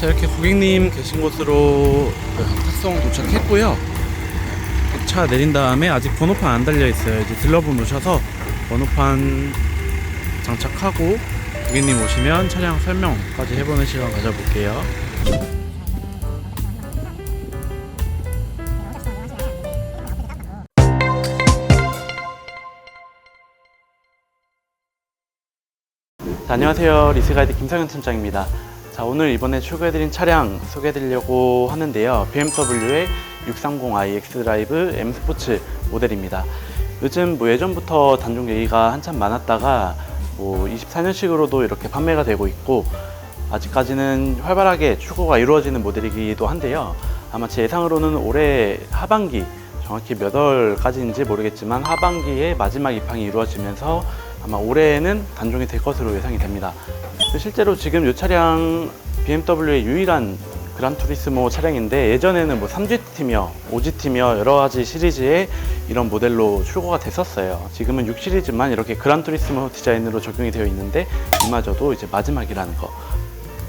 자 이렇게 고객님 계신 곳으로 그 탁송 도착했고요. 차 내린 다음에 아직 번호판 안 달려 있어요. 이제 딜러분 오셔서 번호판 장착하고 고객님 오시면 차량 설명까지 해보는 시간 가져볼게요. 자, 안녕하세요. 리스가이드 김상현 팀장입니다. 자, 오늘 이번에 출고해드린 차량 소개해드리려고 하는데요. BMW의 630i X 드라이브 M 스포츠 모델입니다. 요즘 뭐 예전부터 단종 얘기가 한참 많았다가 뭐 24년식으로도 이렇게 판매가 되고 있고 아직까지는 활발하게 출고가 이루어지는 모델이기도 한데요. 아마 제 예상으로는 올해 하반기 정확히 몇 월까지인지 모르겠지만 하반기에 마지막 입항이 이루어지면서 아마 올해는 단종이 될 것으로 예상이 됩니다. 실제로 지금 이 차량 BMW의 유일한 그란투리스모 차량인데 예전에는 뭐 3GT며 5GT며 여러 가지 시리즈의 이런 모델로 출고가 됐었어요. 지금은 6 시리즈만 이렇게 그란투리스모 디자인으로 적용이 되어 있는데 이마저도 이제 마지막이라는 거.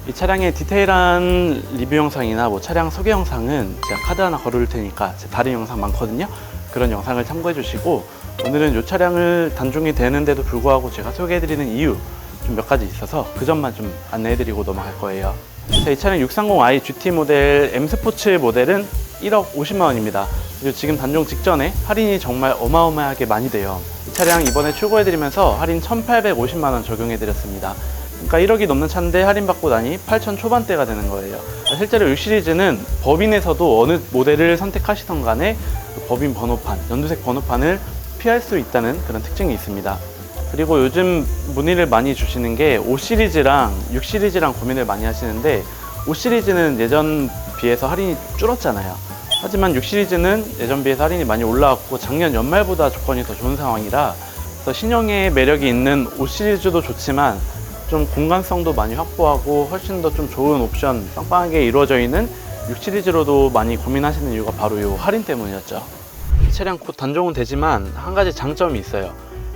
이 차량의 디테일한 리뷰 영상이나 뭐 차량 소개 영상은 제가 카드 하나 걸을 테니까 제 다른 영상 많거든요. 그런 영상을 참고해 주시고 오늘은 이 차량을 단종이 되는데도 불구하고 제가 소개해드리는 이유 좀 몇 가지 있어서 그 점만 좀 안내해드리고 넘어갈 거예요. 자, 이 차량 630i GT 모델 M 스포츠 모델은 1억 50만 원입니다. 그리고 지금 단종 직전에 할인이 정말 어마어마하게 많이 돼요. 이 차량 이번에 출고해드리면서 할인 1,850만 원 적용해드렸습니다. 그러니까 1억이 넘는 차인데 할인받고 나니 8천 초반대가 되는 거예요. 실제로 이 시리즈는 법인에서도 어느 모델을 선택하시던 간에 그 법인 번호판, 연두색 번호판을 피할 수 있다는 그런 특징이 있습니다. 그리고 요즘 문의를 많이 주시는 게 5 시리즈랑 6 시리즈랑 고민을 많이 하시는데 5 시리즈는 예전 비해서 할인이 줄었잖아요. 하지만 6 시리즈는 예전 비해서 할인이 많이 올라왔고 작년 연말보다 조건이 더 좋은 상황이라 그래서 신형의 매력이 있는 5 시리즈도 좋지만 좀 공간성도 많이 확보하고 훨씬 더 좀 좋은 옵션 빵빵하게 이루어져 있는 6 시리즈로도 많이 고민하시는 이유가 바로 이 할인 때문이었죠. 이 차량 곧 단종은 되지만 한 가지 장점이 있어요.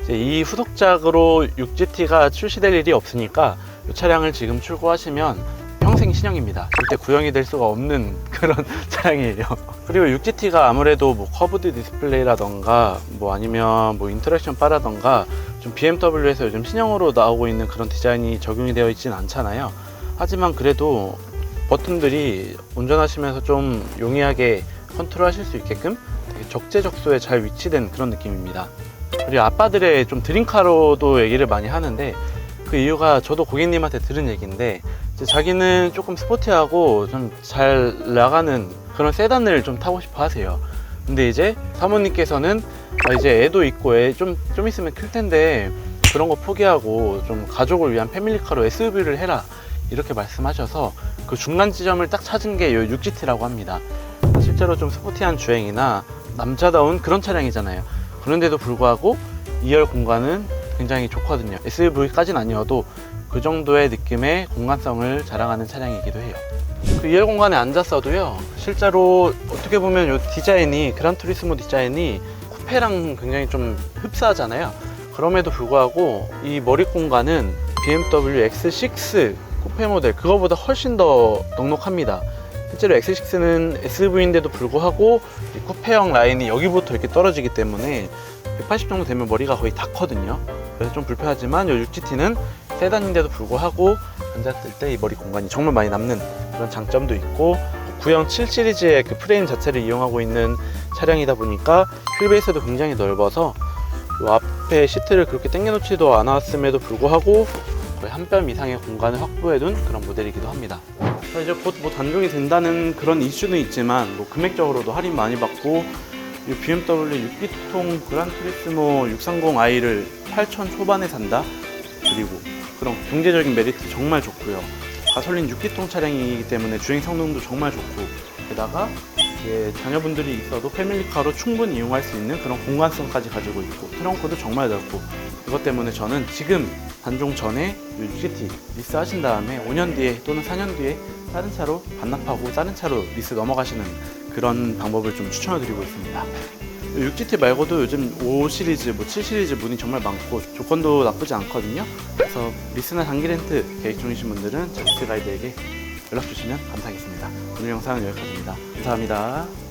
이 후속작으로 6GT가 출시될 일이 없으니까 이 차량을 지금 출고하시면 평생 신형입니다. 절대 구형이 될 수가 없는 그런 차량이에요. 그리고 6GT가 아무래도 뭐 커브드 디스플레이라던가 뭐 아니면 뭐 인터랙션 바라던가 좀 BMW에서 요즘 신형으로 나오고 있는 그런 디자인이 적용이 되어 있지는 않잖아요. 하지만 그래도 버튼들이 운전하시면서 좀 용이하게 컨트롤 하실 수 있게끔 적재적소에 잘 위치된 그런 느낌입니다. 그리고 아빠들의 좀 드림카로도 얘기를 많이 하는데 그 이유가 저도 고객님한테 들은 얘기인데 자기는 조금 스포티하고 좀 잘 나가는 그런 세단을 좀 타고 싶어 하세요. 근데 이제 사모님께서는 아, 이제 애도 있고 애 좀 좀 있으면 클 텐데 그런 거 포기하고 좀 가족을 위한 패밀리카로 SUV를 해라 이렇게 말씀하셔서 그 중간 지점을 딱 찾은 게 이 6GT라고 합니다. 실제로 좀 스포티한 주행이나 남자다운 그런 차량이잖아요. 그런데도 불구하고 2열 공간은 굉장히 좋거든요. SUV까지는 아니어도 그 정도의 느낌의 공간성을 자랑하는 차량이기도 해요. 그 2열 공간에 앉았어도요, 실제로 어떻게 보면 이 디자인이, 그란투리스모 디자인이 쿠페랑 굉장히 좀 흡사하잖아요. 그럼에도 불구하고 이 머리 공간은 BMW X6 쿠페 모델, 그거보다 훨씬 더 넉넉합니다. 실제로 X6는 SUV인데도 불구하고 이 쿠페형 라인이 여기부터 이렇게 떨어지기 때문에 180 정도 되면 머리가 거의 닿거든요. 그래서 좀 불편하지만 이 6GT는 세단인데도 불구하고 앉았을 때 이 머리 공간이 정말 많이 남는 그런 장점도 있고 구형 7 시리즈의 그 프레임 자체를 이용하고 있는 차량이다 보니까 휠베이스도 굉장히 넓어서 이 앞에 시트를 그렇게 당겨놓지도 않았음에도 불구하고 거의 한 뼘 이상의 공간을 확보해둔 그런 모델이기도 합니다. 이제 곧 뭐 단종이 된다는 그런 이슈는 있지만 뭐 금액적으로도 할인 많이 받고 이 BMW 6기통 그란투리스모 630i를 8천 초반에 산다. 그리고 그런 경제적인 메리트 정말 좋고요. 가솔린 6기통 차량이기 때문에 주행 성능도 정말 좋고 게다가 이게 자녀분들이 있어도 패밀리카로 충분히 이용할 수 있는 그런 공간성까지 가지고 있고 트렁크도 정말 넓고 이것 때문에 저는 지금 단종 전에 이 6GT 리스 하신 다음에 5년 뒤에 또는 4년 뒤에 다른 차로 반납하고 다른 차로 리스 넘어가시는 그런 방법을 좀 추천을 드리고 있습니다. 6GT 말고도 요즘 5 시리즈, 뭐 7 시리즈 문이 정말 많고 조건도 나쁘지 않거든요. 그래서 리스나 장기 렌트 계획 중이신 분들은 제 리스 가이드에게 연락 주시면 감사하겠습니다. 오늘 영상은 여기까지입니다. 감사합니다.